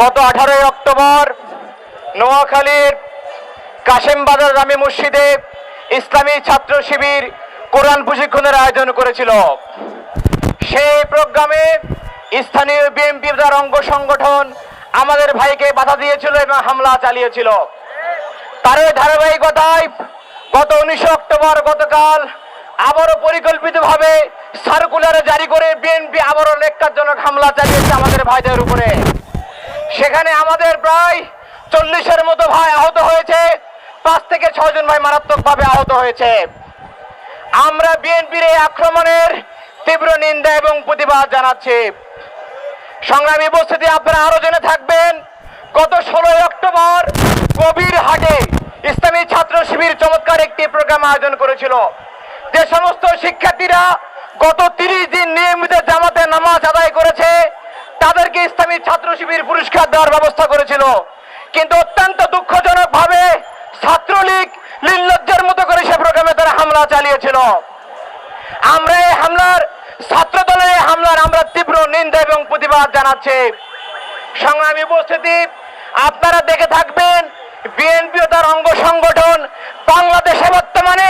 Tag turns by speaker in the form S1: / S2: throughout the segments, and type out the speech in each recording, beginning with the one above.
S1: গত আঠারোই অক্টোবর নোয়াখালীর কাশেমবাজার জামে মসজিদে ইসলামী ছাত্র শিবির কোরআন প্রশিক্ষণের আয়োজন করেছিল। সেই প্রোগ্রামে স্থানীয় বিএনপি তার অঙ্গ সংগঠন আমাদের ভাইকে বাধা দিয়েছিল এবং হামলা চালিয়েছিল। তারই ধারাবাহিকতায় গত উনিশে অক্টোবর গতকাল আবারও পরিকল্পিতভাবে সার্কুলারে জারি করে বিএনপি আবারও লেখাজনক হামলা চালিয়েছে আমাদের ভাইদের উপরে। সেখানে আমাদের প্রায় চল্লিশের মতো ভাই আহত হয়েছে। পাঁচ থেকে ছজন ভাই মারাত্মকভাবে আহত হয়েছে। আমরা বিএনপির এই আক্রমণের তীব্র নিন্দা এবং প্রতিবাদ জানাচ্ছি। সংগ্রামী উপস্থিতি, আপনারা আরও জেনে থাকবেন, গত ষোলোই অক্টোবর কবির হাটে ইসলামী ছাত্র শিবির চমৎকার একটি প্রোগ্রাম আয়োজন করেছিল। যে সমস্ত শিক্ষার্থীরা গত তিরিশ দিন নিয়মিত জামাতে নামাজ আদায় করেছে। তাদেরকে ইসলামী ছাত্র শিবির পুরস্কার দেওয়ার ব্যবস্থা করেছিল। কিন্তু অত্যন্ত দুঃখজনক ভাবে ছাত্রলীগ নির্লজ্জের মতো করে সে প্রোগ্রামে তারা হামলা চালিয়েছিল। আমরা এই হামলার ছাত্র দলের এই হামলার আমরা তীব্র নিন্দা এবং প্রতিবাদ জানাচ্ছি। সংগ্রামী উপস্থিতি, আপনারা দেখে থাকবেন বিএনপি তার অঙ্গ সংগঠন বাংলাদেশে বর্তমানে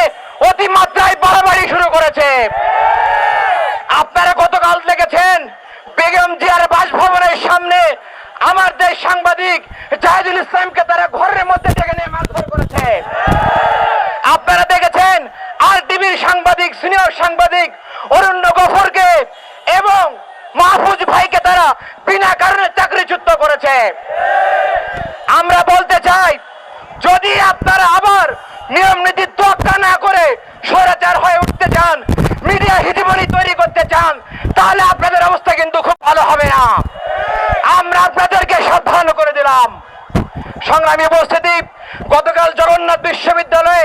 S1: অতিমাত্রায় বাড়াবাড়ি শুরু করেছে। আপনারা গতকাল দেখেছেন বেগম জিয়ার বাসভবনের সামনে আমার দেশ সাংবাদিক জাহিদুল ইসলামকে তারা ঘরের মধ্যে ডেকে নিয়ে মারধর করেছে। আপনারা দেখেছেন আর টিভির সাংবাদিক, সিনিয়র সাংবাদিক অরুণ্য গফরকে এবং মাহফুজ ভাইকে তারা বিনা কারণে চাকরিচ্যুত করেছে। আমরা বলতে চাই, যদি আপনারা আবার নিয়ম নীতি তোয়াক্কা না করে স্বৈরাচার হয়ে উঠতে চান মিডিয়া হিজিবনি তৈরি করতে চান তাহলে আপনাদের অবস্থা কিন্তু খুব ভালো হবে না আমরা আপনাদেরকে সাবধান করে দিলাম সংগ্রামী উপস্থিতি। গতকাল জগন্নাথ বিশ্ববিদ্যালয়ে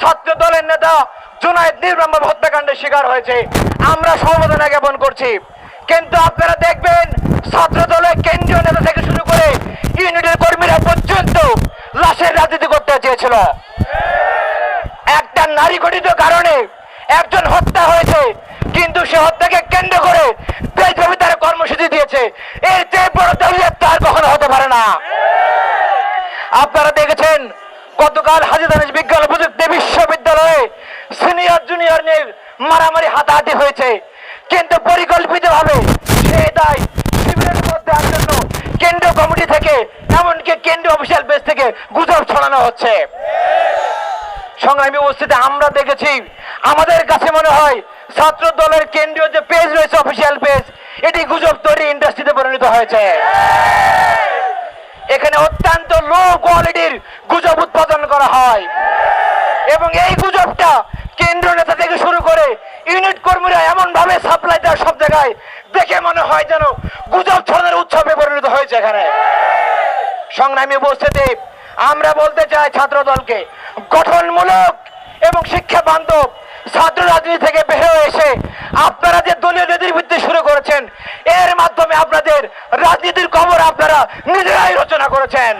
S1: ছাত্র দলের নেতা জুনায়দ নির্মম হত্যাকাণ্ডের শিকার হয়েছে। আমরা সমবেদনা জ্ঞাপন করছি। কিন্তু আপনারা দেখবেন, ছাত্র দলের কেন্দ্রীয় নেতা থেকে শুরু করে ইউনিটের কর্মীরা পর্যন্ত লাশের রাজনীতি করতে চেয়েছিল। একটা নারী গঠিত কারণে একজন হত্যা হয়েছে, কিন্তু সে হত্যাকে কেন্দ্র করে দেশব্যাপী তারা কর্মসূচি দিয়েছে এর চেয়ে বড় দলীয় তার কখনো হতে পারে না আপনারা দেখেছেন গতকাল হাজিদানিজ বিজ্ঞান ও প্রযুক্তি বিশ্ববিদ্যালয়ে সিনিয়র জুনিয়র নিয়ে মারামারি হয়েছে। কিন্তু পরিকল্পিত ভাবে সে দায় শিবিরের মধ্যে আনার জন্য কেন্দ্রীয় কমিটি থেকে, এমনকি কেন্দ্রীয় অফিসিয়াল বেস থেকে গুজব ছড়ানো হচ্ছে। সংগ্রামী উপস্থিতি আমরা দেখেছি। আমাদের কাছে মনে হয় ছাত্র দলের কেন্দ্রীয় যে পেজ রয়েছে, অফিসিয়াল পেজ, এটি গুজব তৈরি ইন্ডাস্ট্রিতে পরিণত হয়েছে। এখানে অত্যন্ত লো কোয়ালিটির গুজব উৎপাদন করা হয়। এবং এই গুজবটা কেন্দ্র নেতা থেকে শুরু করে ইউনিট কর্মীরা এমন ভাবে সাপ্লাই দেয় সব জায়গায়, দেখে মনে হয় যেন গুজব ছড়ানোর উৎসবে পরিণত হয়েছে এখানে। সংগ্রামী উপস্থিতি, আমরা বলতে চাই ছাত্র দলকে গঠনমূলক এবং শিক্ষা বান্ধব ছাত্র রাজনীতি থেকে বের এসে আপনারা যে দলীয় নেতৃবৃত্তি শুরু করেছেন, এর মাধ্যমে আপনাদের রাজনীতির খবর আপনারা নিজেরাই রচনা করেছেন।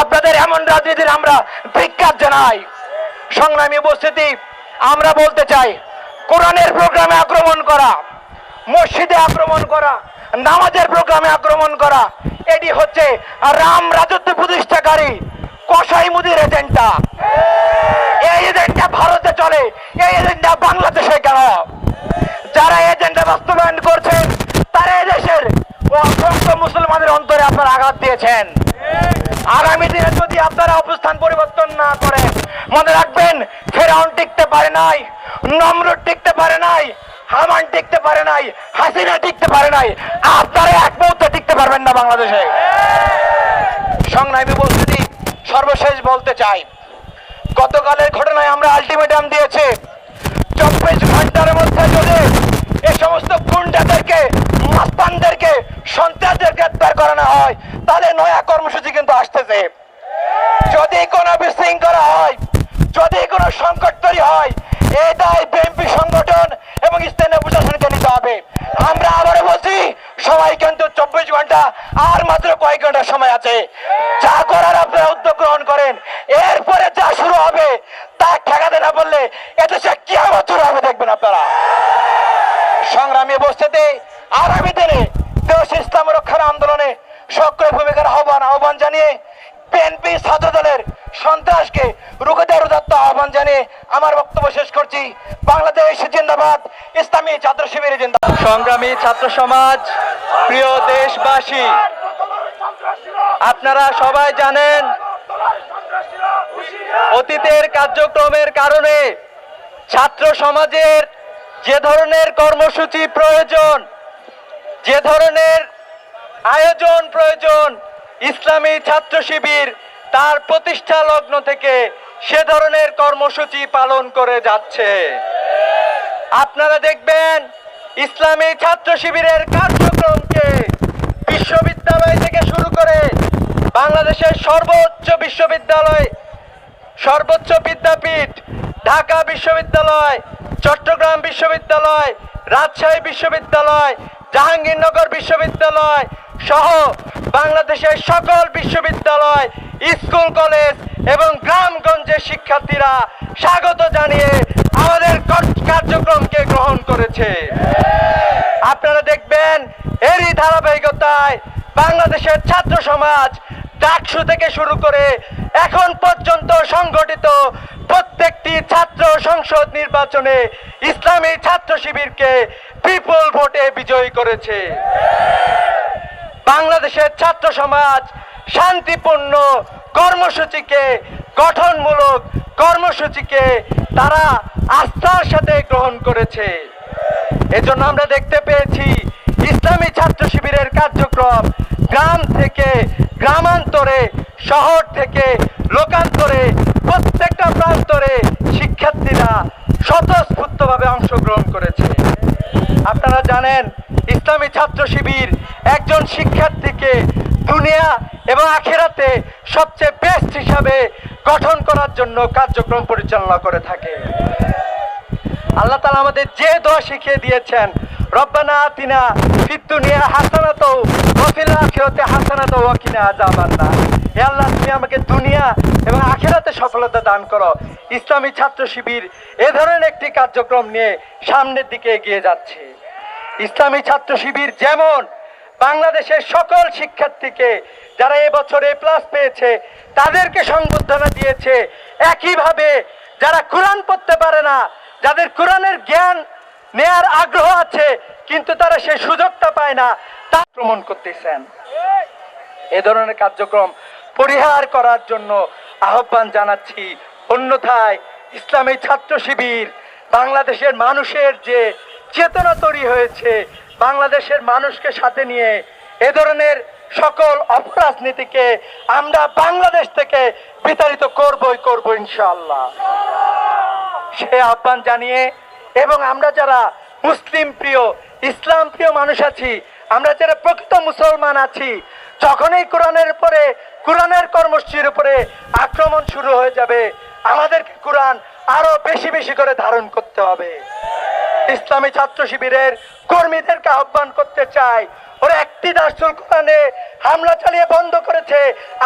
S1: আপনাদের এমন রাজনীতির আমরা ধিক্কার জানাই। সংগ্রামী উপস্থিতি, আমরা বলতে চাই, কোরআনের প্রোগ্রামে আক্রমণ করা, মসজিদে আক্রমণ করা, নামাজের প্রোগ্রামে আক্রমণ করা, এটি হচ্ছে রাম রাজত্ব প্রতিষ্ঠাকারী কসাই মুদির এজেন্ডা। এই এজেন্ডা ভারতে চলে, এই এজেন্ডা বাংলাদেশে কেন? যারা এজেন্ডা বাস্তবায়ন করছেন, তারা এদেশের অসংখ্য মুসলমানের অন্তরে আপনারা আঘাত দিয়েছেন। আগামী দিনে যদি আপনারা অবস্থান পরিবর্তন না করেন, মনে রাখবেন, ফেরাউন টিকতে পারে নাই, নমরুদ টিকতে পারে নাই, হামান টিকতে পারে নাই, হাসিনা টিকতে পারে নাই, আপনারা এক মুহূর্তে টিকতে পারবেন না বাংলাদেশে। সংগ্রামী সর্বশেষ বলতে চাই, গতকালের ঘটনায় আমরা আলটিমেটাম দিয়েছি, চব্বিশ ঘণ্টার মধ্যে যদি এই সমস্ত গুন্ডাদেরকে মাস্তানদেরকে সন্ত্রাসদের গ্রেপ্তার করানো হয়, তাহলে নয়া কর্মসূচি কিন্তু আসতেছে। যদি কোনো বিশৃঙ্খলা হয়, যদি কোনো সংকট তৈরি হয়, এই দায় বিএনপি সংগঠন এবং স্থানীয় প্রশাসনকে নিতে হবে। আমরা আবারও বলছি, সবাই কিন্তু চব্বিশ ঘণ্টা আর মাত্র কয়েক ঘণ্টা সময় আছে। যা করার আপনারা উদ্যোগ গ্রহণ করেন। এরপরে যা শুরু হবে, তা ঠেকাতে না বললে সে কি আবার শুরু হবে, দেখবেন আপনারা। সংগ্রামী উপস্থিতি আগামী দিনে দেশ ইসলাম রক্ষার আন্দোলনে সক্রিয় ভূমিকার আহ্বান আহ্বান জানিয়ে বিএনপি ছাত্র দলের সন্ত্রাসকে রুখে দেওয়ার উদাত্ত আহ্বান জানিয়ে আমার বক্তব্য শেষ করছি। বাংলাদেশ জিন্দাবাদ, ইসলামী ছাত্র শিবির জিন্দাবাদ।
S2: সংগ্রামী ছাত্র সমাজ, প্রিয় দেশবাসী, আপনারা সবাই জানেন, অতীতের কার্যক্রমের কারণে ছাত্র সমাজের যে ধরনের কর্মসূচি প্রয়োজন যে ধরনের আয়োজন প্রয়োজন ইসলামী ছাত্র শিবির তার প্রতিষ্ঠা লগ্ন থেকে সে ধরনের কর্মসূচি পালন করে যাচ্ছে। আপনারা দেখবেন ইসলামী ছাত্র শিবিরের কার্যক্রমকে বিশ্ববিদ্যালয় থেকে শুরু করে বাংলাদেশের সর্বোচ্চ বিশ্ববিদ্যালয়, সর্বোচ্চ বিদ্যাপীঠ, ঢাকা বিশ্ববিদ্যালয়, চট্টগ্রাম বিশ্ববিদ্যালয়, রাজশাহী বিশ্ববিদ্যালয় জাহাঙ্গীরনগর বিশ্ববিদ্যালয় সহ বাংলাদেশের সকল বিশ্ববিদ্যালয়, স্কুল, কলেজ এবং গ্রামগঞ্জের শিক্ষার্থীরা স্বাগত জানিয়ে আমাদের কার্যক্রমকে গ্রহণ করেছে। আপনারা দেখবেন এরই ধারাবাহিকতায় বাংলাদেশের ছাত্র সমাজ ডাকসু থেকে শুরু করে এখন পর্যন্ত সংগঠিত প্রত্যেকটি ছাত্র সংসদ নির্বাচনে ইসলামী ছাত্র শিবিরকে বিপুল ভোটে বিজয়ী করেছে। বাংলাদেশের ছাত্র সমাজ শান্তিপূর্ণ কর্মসূচিকে, গঠনমূলক কর্মসূচিকে তারা আস্থার সাথে গ্রহণ করেছে। এজন্য আমরা দেখতে পেয়েছি ইসলামী ছাত্র শিবিরের কার্যক্রম গ্রাম থেকে গ্রামান্তরে, শহর থেকে লোকান্তরে, প্রত্যেকটা প্রান্তরে শিক্ষার্থীরা স্বতঃস্ফূর্তভাবে অংশগ্রহণ করেছে। আপনারা জানেন, ইসলামী ছাত্র শিবির একজন শিক্ষার্থীকে দুনিয়া এবং আখেরাতে সবচেয়ে বেস্ট হিসাবে গঠন করার জন্য কার্যক্রম পরিচালনা করে থাকে। আল্লাহ তালা আমাদের যে দোয়া শিখিয়ে দিয়েছেন রব্বানা আতিনা ফিদ্দুনিয়া হাসানাত ওয়াফিল আখিরাতে হাসানাত ওয়াকিনা আযাবান্না হে আল্লাহ, তুমি আমাকে দুনিয়া এবং আখিরাতে সফলতা দান করো। ইসলামী ছাত্র শিবির এ ধরনের একটি কার্যক্রম নিয়ে সামনের দিকে এগিয়ে যাচ্ছে। ইসলামী ছাত্র শিবির যেমন বাংলাদেশের সকল শিক্ষার্থীকে যারা এবছর এ প্লাস পেয়েছে, তাদেরকে সংবর্ধনা দিয়েছে। একইভাবে যারা কোরআন পড়তে পারে না, যাদের কোরআনের জ্ঞান নেয়ার আগ্রহ আছে, কিন্তু তারা সেই সুযোগটা পায় না, তা আক্রমণ করতেছেন। এ ধরনের কার্যক্রম পরিহার করার জন্য আহ্বান জানাচ্ছি। অন্যথায় ইসলামী ছাত্র শিবির বাংলাদেশের মানুষের যে চেতনা তৈরি হয়েছে, বাংলাদেশের মানুষকে সাথে নিয়ে এ ধরনের সকল অপরাজনীতিকে আমরা বাংলাদেশ থেকে বিতাড়িত করবই করব ইনশাল্লাহ সে আহ্বান জানিয়ে এবং আমরা যারা মুসলিম প্রিয়, ইসলাম প্রিয় মানুষ আছি, আমরা যারা প্রকৃত মুসলমান আছি, যখনই কোরআনের উপরে, কোরআনের কর্মসূচির উপরে আক্রমণ শুরু হয়ে যাবে, আমাদেরকে কোরআন আরও বেশি বেশি করে ধারণ করতে হবে। ইসলামী ছাত্র শিবিরের কর্মীদেরকে আহ্বান করতে চাই ওরা একটি দার্সুল কোরআনে হামলা চালিয়ে বন্ধ করেছে।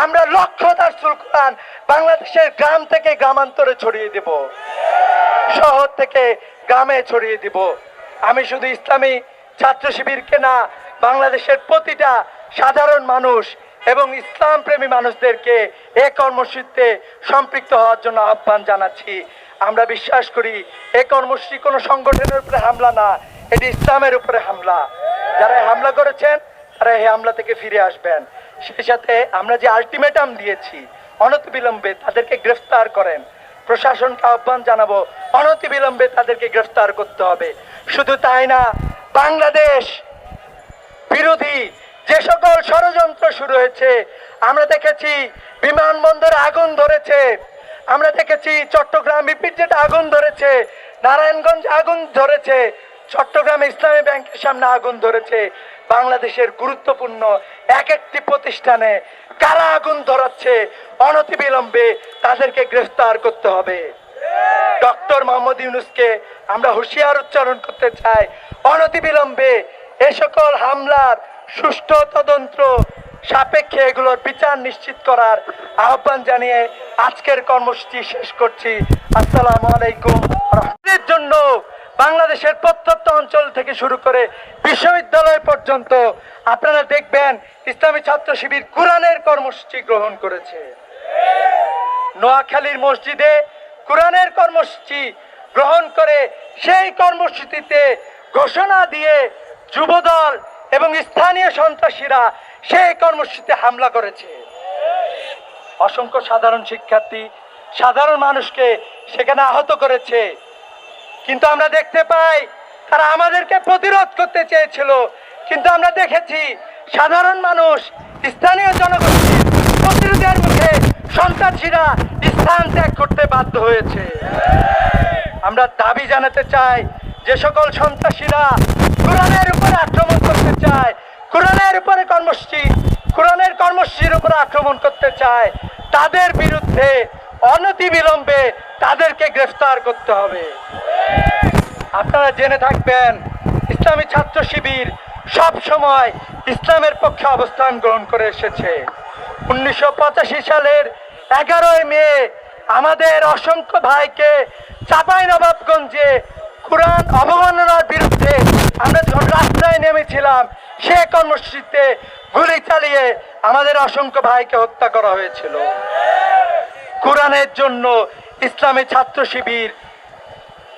S2: আমরা লক্ষ দার্সুল কোরআন বাংলাদেশের গ্রাম থেকে গ্রামান্তরে ছড়িয়ে দেব। শহর থেকে গ্রামে ছড়িয়ে দিব। আমি শুধু ইসলামী ছাত্র শিবিরকে না, বাংলাদেশের প্রতিটা সাধারণ মানুষ এবং ইসলাম প্রেমী মানুষদেরকে এ কর্মসূচিতে সম্পৃক্ত হওয়ার জন্য আহ্বান জানাচ্ছি। আমরা বিশ্বাস করি এই কর্মসূচি কোনো সংগঠনের উপরে হামলা না, এটি ইসলামের উপরে হামলা। যারা হামলা করেছেন, তারা এই হামলা থেকে ফিরে আসবেন। সেই সাথে আমরা যে আলটিমেটাম দিয়েছি, অনতিবিলম্বে তাদেরকে গ্রেফতার করেন। প্রশাসনকে আহ্বান জানাব, অনতিবিলম্বে তাদেরকে গ্রেফতার করতে হবে। শুধু তাই না, বাংলাদেশ বিরোধী যে সকল ষড়যন্ত্র শুরু হয়েছে, আমরা দেখেছি বিমানবন্দরে আগুন ধরেছে। আমরা দেখেছি চট্টগ্রাম বিপিজেট আগুন ধরেছে, নারায়ণগঞ্জ আগুন ধরেছে। চট্টগ্রাম ইসলামী ব্যাংকের সামনে আগুন ধরেছে। বাংলাদেশের গুরুত্বপূর্ণ এক একটি প্রতিষ্ঠানে কারা আগুন ধরাচ্ছে, অনতিবিলম্বে তাদেরকে গ্রেফতার করতে হবে। ডক্টর মোহাম্মদ ইউনুসকে আমরা হুঁশিয়ার উচ্চারণ করতে চাই। অনতিবিলম্বে এ সকল হামলার সুষ্ঠু তদন্ত সাপেক্ষে এগুলোর বিচার নিশ্চিত করার আহ্বান জানিয়ে আজকের কর্মসূচি শেষ করছি। আসসালামু আলাইকুম। জন্য বাংলাদেশের প্রত্যন্ত অঞ্চল থেকে শুরু করে বিশ্ববিদ্যালয় পর্যন্ত আপনারা দেখবেন ইসলামী ছাত্র শিবির কোরআনের কর্মসূচি গ্রহণ করেছে। নোয়াখালীর মসজিদে কোরআনের কর্মসূচি গ্রহণ করে সেই কর্মসূচিতে ঘোষণা দিয়ে যুবদল এবং স্থানীয় সন্ত্রাসীরা সেই কর্মসূচিতে হামলা করেছে। অসংখ্য সাধারণ শিক্ষার্থী, সাধারণ মানুষকে সেখানে আহত করেছে। কিন্তু আমরা দেখতে পাই তারা আমাদেরকে প্রতিরোধ করতে চেয়েছিল। কিন্তু আমরা দেখেছি সাধারণ মানুষ স্থানীয় জনগোষ্ঠীর প্রতিরোধের মুখে সন্ত্রাসীরা স্থান ত্যাগ করতে বাধ্য হয়েছে। আমরা দাবি জানাতে চাই যে সকল সন্ত্রাসীরা কোরআনের উপরে আক্রমণ করতে চায়, কোরআনের উপরে কর্মসূচি, কোরআনের কর্মসূচির উপরে আক্রমণ করতে চায়, তাদের বিরুদ্ধে অনতিবিলম্বে তাদেরকে গ্রেফতার করতে হবে। আপনারা জেনে থাকবেন, ইসলামী ছাত্র শিবির সব সময় ইসলামের পক্ষে অবস্থান গ্রহণ করে এসেছে। উনিশশো পঁচাশি সালের এগারোই মে আমাদের অসংখ্য ভাইকে চাপাই নবাবগঞ্জে কোরআন অবমাননার বিরুদ্ধে আমরা যখন রাস্তায় নেমেছিলাম, সে কর্মসূচিতে গুলি চালিয়ে আমাদের অসংখ্য ভাইকে হত্যা করা হয়েছিল। কোরআনের জন্য ইসলামী ছাত্র শিবির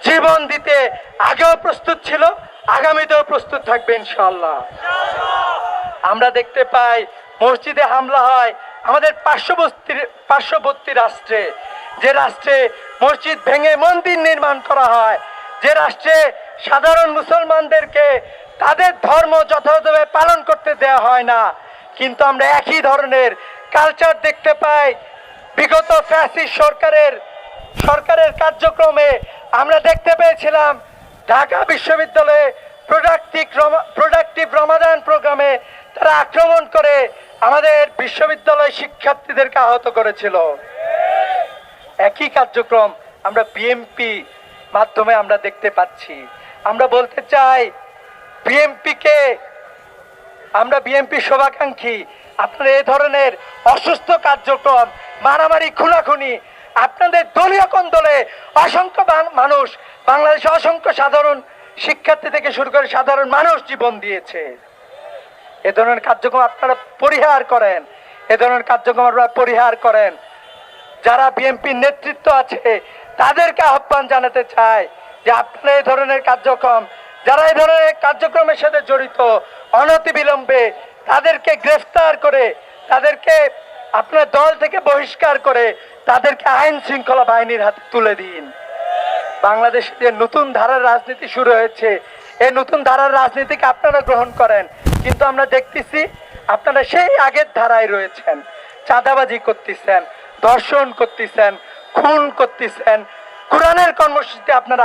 S2: জীবন দিতে আগেও প্রস্তুত ছিল, আগামীতেও প্রস্তুত থাকবে ইনশাল্লাহ আমরা দেখতে পাই মসজিদে হামলা হয় আমাদের পার্শ্ববর্তী পার্শ্ববর্তী রাষ্ট্রে। যে রাষ্ট্রে মসজিদ ভেঙে মন্দির নির্মাণ করা হয়, যে রাষ্ট্রে সাধারণ মুসলমানদেরকে তাদের ধর্ম যথাযথভাবে পালন করতে দেওয়া হয় না, কিন্তু আমরা একই ধরনের কালচার দেখতে পাই। বিগত ফ্যাসিস্ট সরকারের সরকারের কার্যক্রমে আমরা দেখতে পেয়েছিলাম ঢাকা বিশ্ববিদ্যালয়ে প্রোডাক্টিভ প্রোডাক্টিভ রমাদান প্রোগ্রামে তারা আক্রমণ করে আমাদের বিশ্ববিদ্যালয় শিক্ষার্থীদেরকে আহত করেছিল। একই কার্যক্রম আমরা বিএমপি মাধ্যমে আমরা দেখতে পাচ্ছি। আমরা বলতে চাই বিএমপিকে আমরা বিএনপি শোভাকাঙ্ক্ষী, আপনারা এ ধরনের অসুস্থ কার্যক্রম, মারামারি, খুনাখুনি আপনাদের দলীয় কোন্দলে অসংখ্য মানুষ, বাংলাদেশে অসংখ্য সাধারণ শিক্ষার্থী থেকে শুরু করে সাধারণ মানুষ জীবন দিয়েছে। এ ধরনের কার্যক্রম আপনারা পরিহার করেন। এ ধরনের কার্যক্রম আপনারা পরিহার করেন। যারা বিএনপির নেতৃত্ব আছে, তাদেরকে আহ্বান জানাতে চাই যে আপনারা এই ধরনের কার্যক্রম, যারা এই ধরনের কার্যক্রমের সাথে জড়িত, অনতিবিলম্বে তাদেরকে গ্রেফতার করে, তাদেরকে আপনার দল থেকে বহিষ্কার করে তাদেরকে আইন শৃঙ্খলা বাহিনীর হাতে তুলে দিন। বাংলাদেশে যে নতুন ধারার রাজনীতি শুরু হয়েছে, এই নতুন ধারার রাজনীতিকে আপনারা গ্রহণ করেন। কিন্তু আমরা দেখতেছি আপনারা সেই আগের ধারায় রয়েছেন। চাঁদাবাজি করতেছেন, ধর্ষণ করতেছেন, খুন করতেছেন। কোরআনের কর্মসূচিতে আপনারা